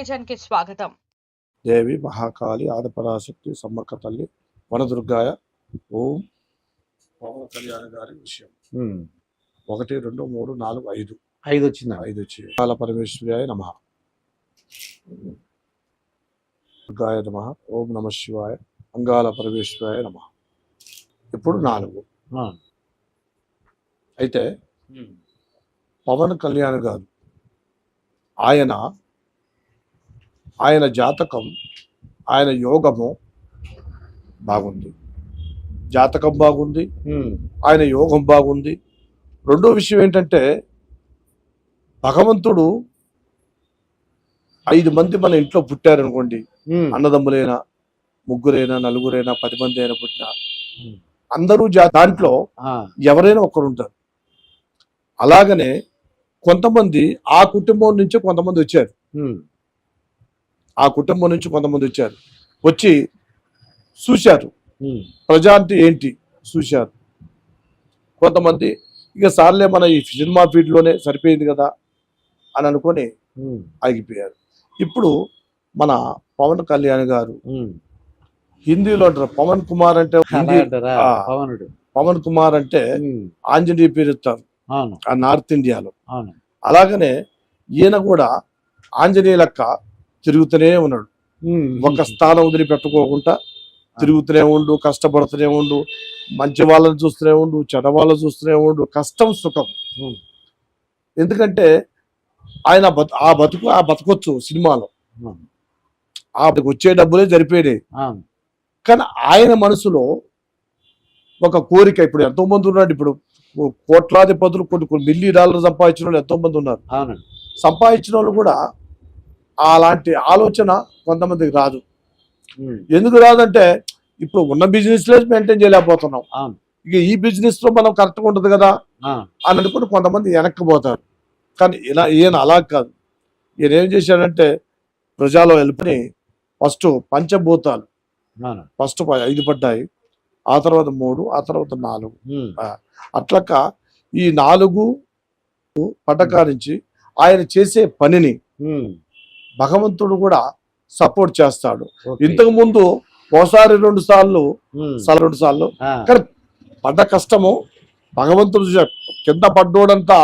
టెలివిజన్కి స్వాగతం. దేవి మహాకాళి ఆదిపరాశక్తి సమ్మక్క తల్లి వనదుర్గాయ ఓం పవన కళ్యాణ గారి విషయం. ఒకటి రెండు మూడు నాలుగు ఐదు. ఐదు వచ్చిందా? ఐదు వచ్చి కాల పరమేశ్వర్యాయ నమ. దుర్గాయ నమ. ఓం నమ శివాయ. అంగాల పరమేశ్వరాయ నమ. ఇప్పుడు నాలుగు. అయితే పవన్ కళ్యాణ్ గారు ఆయన ఆయన జాతకం ఆయన యోగము బాగుంది జాతకం బాగుంది. ఆయన యోగం బాగుంది రెండో విషయం ఏంటంటే భగవంతుడు ఐదు మంది మన ఇంట్లో పుట్టారనుకోండి. అన్నదమ్ములైనా ముగ్గురైనా నలుగురైనా పది మంది అయినా పుట్టిన. అందరూ దాంట్లో. ఎవరైనా ఒకరు ఉంటారు అలాగనే కొంతమంది ఆ కుటుంబం నుంచి కొంతమంది వచ్చారు. ఆ కుటుంబం నుంచి కొంతమంది వచ్చారు. వచ్చి చూశారు. ప్రజా అంటే ఏంటి? చూశారు. కొంతమంది ఇక సార్లే మన ఈ సినిమా ఫీల్డ్లోనే సరిపోయింది కదా అని అనుకొని. ఆగిపోయారు. ఇప్పుడు మన పవన్ కళ్యాణ్ గారు. హిందీలో అంటారు. పవన్ కుమార్ అంటే పవన్ కుమార్ అంటే. ఆంజనేయ పేరు ఇస్తారు. ఆ నార్త్ ఇండియాలో. అలాగనే ఈయన కూడా ఆంజనేయ లెక్క తిరుగుతూనే ఉన్నాడు. ఒక స్థానం వదిలిపెట్టుకోకుండా తిరుగుతూనే ఉండు కష్టపడుతూనే ఉండు మంచి వాళ్ళని చూస్తూనే ఉండు చెడ వాళ్ళని చూస్తూనే ఉండు కష్టం సుఖం. ఎందుకంటే ఆయన ఆ బతుకు ఆ బతకొచ్చు సినిమాలో. ఆ వచ్చే డబ్బులే అవును కానీ ఆయన మనసులో ఒక కోరిక ఇప్పుడు ఎంతో మంది ఉన్నాడు ఇప్పుడు కోట్లాది పదులు కొన్ని కొన్ని మిల్లీ డాలర్ సంపాదించిన వాళ్ళు ఎంతో మంది ఉన్నారు సంపాదించిన వాళ్ళు కూడా అలాంటి ఆలోచన కొంతమందికి రాదు. ఎందుకు రాదంటే ఇప్పుడు ఉన్న బిజినెస్లో మెయింటైన్ చేయలేకపోతున్నాం. ఇక ఈ బిజినెస్లో మనం కరెక్ట్గా ఉంటుంది కదా. అని అనుకుని కొంతమంది వెనక్కి పోతారు కానీ ఇలా ఈయన అలా కాదు ఈయన ఏం చేశాడంటే ప్రజలో వెళ్ళిపోయి ఫస్ట్ పంచభూతాలు ఫస్ట్ ఐదు పడ్డాయి ఆ తర్వాత మూడు ఆ తర్వాత నాలుగు. అట్లక ఈ నాలుగు పటకారించి ఆయన చేసే పనిని. భగవంతుడు కూడా సపోర్ట్ చేస్తాడు. ఇంతకు ముందు ఒకసారి రెండు సార్లు రెండు సార్లు. కానీ పడ్డ కష్టము భగవంతుడు. కింద పడ్డోడంతా.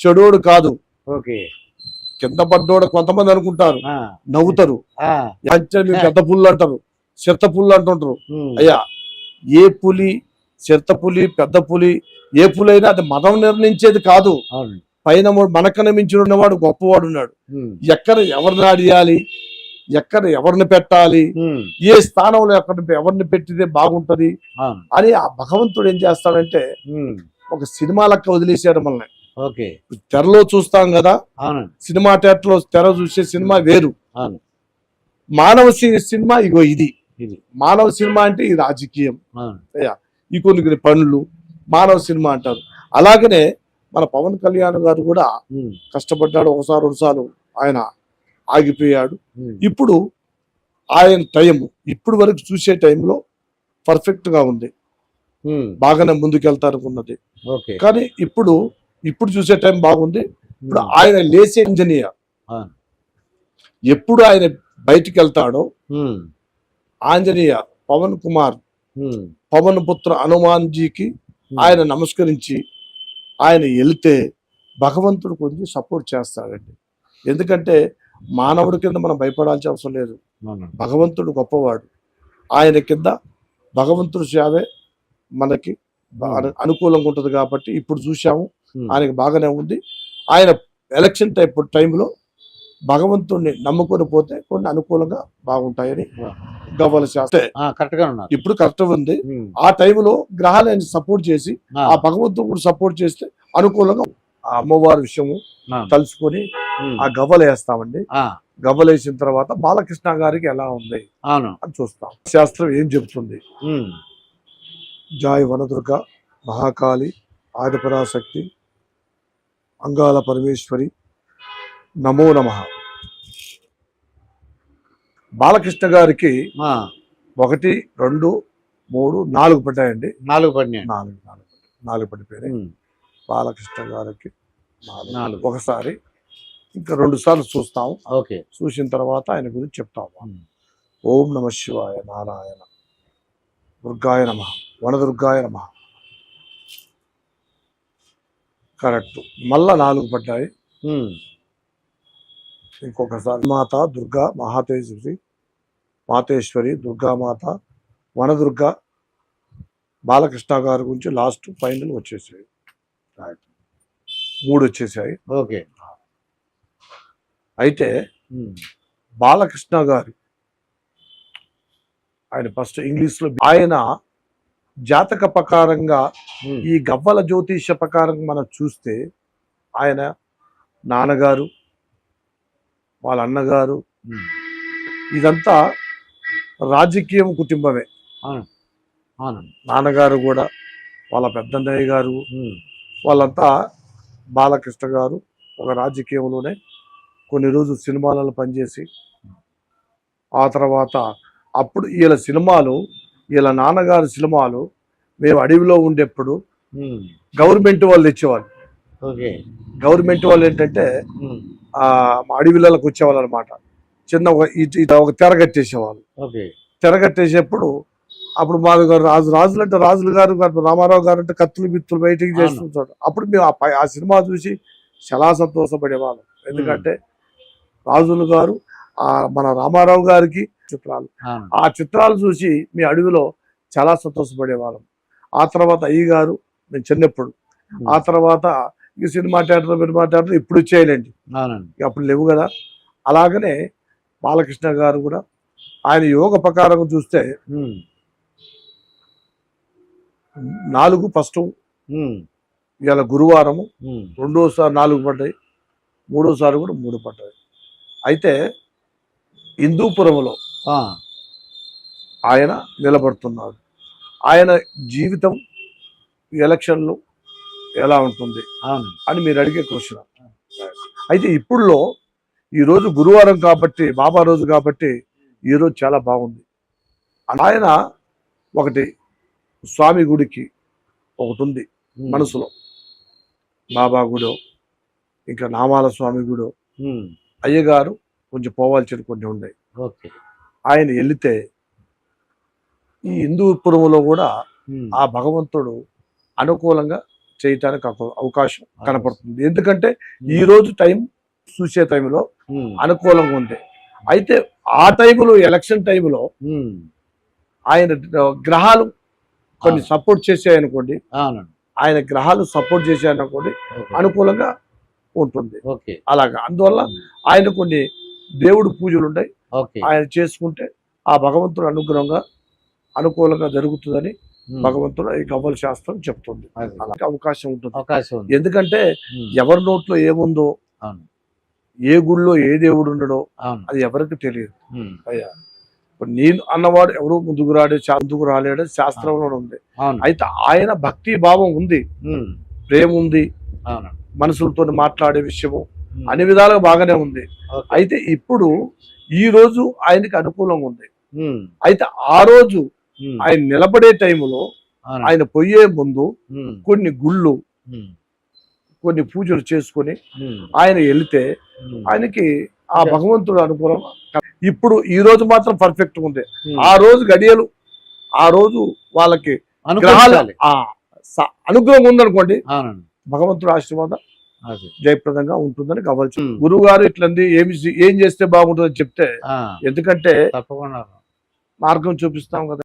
చెడోడు కాదు కింద పడ్డోడు కొంతమంది అనుకుంటారు. నవ్వుతారు ఆ. "అంటే మీరు పెద్ద పుల్లు అంటారు చిత్త పుల్లు అంటుంటారు. అయ్యా ఏ పులి చిత్త పులి పెద్ద పులి ఏ పులి అయినా అది మనం నిర్ణయించేది కాదు పైన మనకన్నా మించి ఉన్నవాడు గొప్పవాడు ఉన్నాడు. ఎక్కడ ఎవరిని ఆడియాలి? ఎక్కడ ఎవరిని పెట్టాలి. ఏ స్థానంలో ఎక్కడ ఎవరిని పెట్టితే బాగుంటది? అని ఆ భగవంతుడు ఏం చేస్తాడంటే. ఒక సినిమా లెక్క వదిలేశాడు మనల్ని. ఓకే. తెరలో చూస్తాం కదా సినిమా థియేటర్లో తెర చూసే సినిమా వేరు. మానవ సినిమా ఇగో ఇది. మానవ సినిమా అంటే ఈ రాజకీయం. ఈ కొన్ని కొన్ని పనులు మానవ సినిమా అంటారు. అలాగనే మన పవన్ కళ్యాణ్ గారు కూడా. కష్టపడ్డాడు ఒకసారి రెండుసార్లు ఆయన ఆగిపోయాడు. ఇప్పుడు ఆయన టైం ఇప్పుడు వరకు చూసే టైంలో పర్ఫెక్ట్గా ఉంది. బాగానే ముందుకెళ్తారనుకున్నది ఓకే కానీ ఇప్పుడు ఇప్పుడు చూసే టైం బాగుంది ఇప్పుడు. ఆయన లేసే ఇంజనీర్. ఎప్పుడు ఆయన బయటికి వెళ్తాడో. ఆంజనేయ పవన్ కుమార్. పవన్ పుత్ర హనుమాన్జీకి. ఆయన నమస్కరించి ఆయన వెళితే భగవంతుడు కొంచెం సపోర్ట్ చేస్తాడండి. ఎందుకంటే మానవుడి కింద మనం భయపడాల్సిన అవసరం లేదు. భగవంతుడు గొప్పవాడు. ఆయన కింద భగవంతుడు సేవే మనకి అనుకూలంగా ఉంటుంది కాబట్టి ఇప్పుడు చూసాము. ఆయనకి బాగానే ఉంది. ఆయన ఎలక్షన్ టైప్ టైంలో భగవంతుడిని నమ్ముకొని పోతే కొన్ని అనుకూలంగా బాగుంటాయని. గవ్వల శాస్త్రే ఆ, కరెక్ట్గా ఉన్నారు ఇప్పుడు కరెక్ట్ ఉంది. ఆ టైంలో గ్రహాలు ఆయన సపోర్ట్ చేసి ఆ. భగవంతుడు కూడా సపోర్ట్ చేస్తే అనుకూలంగా ఆ అమ్మవారి విషయము. తలుచుకొని. ఆ గవ్వలు వేస్తామండి. గవ్వలు వేసిన తర్వాత బాలకృష్ణ గారికి ఎలా ఉంది అని చూస్తాం శాస్త్రం ఏం చెబుతుంది. జాయ్ వనదుర్గ మహాకాళి ఆదిపరాశక్తి అంగాల పరమేశ్వరి నమో నమ. బాలకృష్ణ గారికి. ఒకటి రెండు మూడు నాలుగు పడ్డాయండి. నాలుగు పడినాయి. నాలుగు నాలుగు నాలుగు పడిపోయినాయి. బాలకృష్ణ గారికి నాలుగు. ఒకసారి ఇంకా రెండు సార్లు చూస్తాం. ఓకే. చూసిన తర్వాత ఆయన గురించి చెప్తాం. ఓం నమ శివాయ నారాయణ. దుర్గాయ నమ. వనదుర్గాయ నమ. కరెక్ట్. మళ్ళా నాలుగు పడ్డాయి. ఇంకొకసారి మాత దుర్గా మహాతేశ్వరి మాతేశ్వరి దుర్గామాత వనదుర్గ బాలకృష్ణ గారి గురించి లాస్ట్ ఫైనల్ వచ్చేసాయి మూడు వచ్చేసాయి ఓకే అయితే ఉమ్. బాలకృష్ణ గారు ఆయన ఫస్ట్ ఇంగ్లీష్లో ఆయన జాతక ప్రకారంగా ఉమ్. ఈ గవ్వల జ్యోతిష ప్రకారం మనం చూస్తే ఆయన నాన్నగారు వాళ్ళ అన్నగారు. ఇదంతా రాజకీయం కుటుంబమే. నాన్నగారు కూడా వాళ్ళ పెద్దన్నయ్య గారు. వాళ్ళంతా బాలకృష్ణ గారు ఒక రాజకీయంలోనే కొన్ని రోజులు సినిమాలలో పనిచేసి ఆ తర్వాత అప్పుడు వీళ్ళ సినిమాలు వీళ్ళ నాన్నగారి సినిమాలు మేము అడవిలో ఉండేప్పుడు. గవర్నమెంట్ వాళ్ళు తెచ్చేవాళ్ళు. గవర్నమెంట్ వాళ్ళు ఏంటంటే అడవిలలోకి వచ్చేవాళ్ళు అనమాట చిన్న ఒక ఇటు- ఇటు ఒక తెర కట్టేసేవాళ్ళు. ఓకే. తెర కట్టేసేప్పుడు అప్పుడు మా రాజు రాజులు అంటే రాజులు గారు రామారావు గారు అంటే కత్తులు బిత్తులు బయటికి. చేస్తుంటాడు అప్పుడు మేము ఆ సినిమా చూసి చాలా సంతోషపడేవాళ్ళం. ఎందుకంటే రాజులు గారు ఆ మన రామారావు గారికి చిత్రాలు. ఆ చిత్రాలు చూసి మీ అడవిలో చాలా సంతోషపడేవాళ్ళం. ఆ తర్వాత అయ్య గారు మేము చిన్నప్పుడు. ఆ తర్వాత ఈ సినిమా థియేటర్ సినిమా థియేటర్ ఇప్పుడు వచ్చేయాలండి అవునండి ఇక అప్పుడు లేవు కదా అలాగనే బాలకృష్ణ గారు కూడా ఆయన యోగ ప్రకారం చూస్తే. నాలుగు ఫస్ట్. ఇవాళ గురువారము. రెండోసారి నాలుగు పడ్డాయి మూడోసారి కూడా మూడు పడ్డాయి అయితే హిందూపురంలో. ఆయన నిలబడుతున్నాడు ఆయన జీవితం ఎలక్షన్లు ఎలా ఉంటుంది అని మీరు అడిగే క్వశ్చన్. అయితే ఇప్పుడులో ఈరోజు గురువారం కాబట్టి బాబా రోజు కాబట్టి ఈరోజు చాలా బాగుంది. ఆయన ఒకటి స్వామి గుడికి ఒకటి ఉంది. మనసులో. బాబా గుడో ఇంకా నామాల స్వామి గుడో. అయ్యగారు కొంచెం పోవాల్సిన కొన్ని ఉన్నాయి. ఆయన వెళితే ఈ హిందూపురంలో కూడా. ఆ భగవంతుడు అనుకూలంగా చేయటానికి ఒక అవకాశం కనపడుతుంది. ఎందుకంటే ఈ రోజు టైం చూసే టైంలో ఉమ్. అనుకూలంగా ఉంది. అయితే ఆ టైంలో ఎలక్షన్ టైంలో ఉమ్. ఆయన గ్రహాలు కొన్ని సపోర్ట్ చేసాయనుకోండి ఆయన గ్రహాలు సపోర్ట్ చేశాయనుకోండి ఓకే. అనుకూలంగా ఉంటుంది. ఓకే అలాగా. అందువల్ల ఆయన కొన్ని దేవుడు పూజలు ఉంటాయి. ఓకే ఆయన చేసుకుంటే ఆ భగవంతుడు అనుగ్రహంగా అనుకూలంగా జరుగుతుందని. భగవంతుడు ఈ గవ్వల శాస్త్రం చెప్తుంది. అవకాశం ఉంటుంది. అవకాశం ఎందుకంటే. ఎవరి నోట్లో ఏముందో ఏ గుళ్ళో ఏ దేవుడు ఉండడో అది ఎవరికి తెలియదు. అయ్యా ఇప్పుడు నేను అన్నవాడు ఎవరు ముందుకు రాడే ముందుకు రాలేడు శాస్త్రంలో ఉంది. అయితే ఆయన భక్తి భావం ఉంది. ప్రేమ ఉంది. మనుషులతో మాట్లాడే విషయము. అన్ని విధాలుగా బాగానే ఉంది. అయితే ఇప్పుడు ఈ రోజు ఆయనకి అనుకూలంగా ఉంది. అయితే ఆ రోజు. ఆయన నిలబడే టైంలో. ఆయన పోయే ముందు. కొన్ని గుళ్ళు. కొన్ని పూజలు చేసుకొని. ఆయన వెళితే. ఆయనకి ఆ భగవంతుడు అనుకూలం ఇప్పుడు ఈ రోజు మాత్రం పర్ఫెక్ట్ ఉంది. ఆ రోజు గడియలు ఆ రోజు వాళ్ళకి అనుగ్రహం ఉందనుకోండి భగవంతుడు ఆశీర్వాదం జయప్రదంగా ఉంటుందని కావాల్సి. గురువు గారు ఇట్లంది ఏమి ఏం చేస్తే బాగుంటుందని చెప్తే ఎందుకంటే తప్పకుండా మార్గం చూపిస్తాం కదా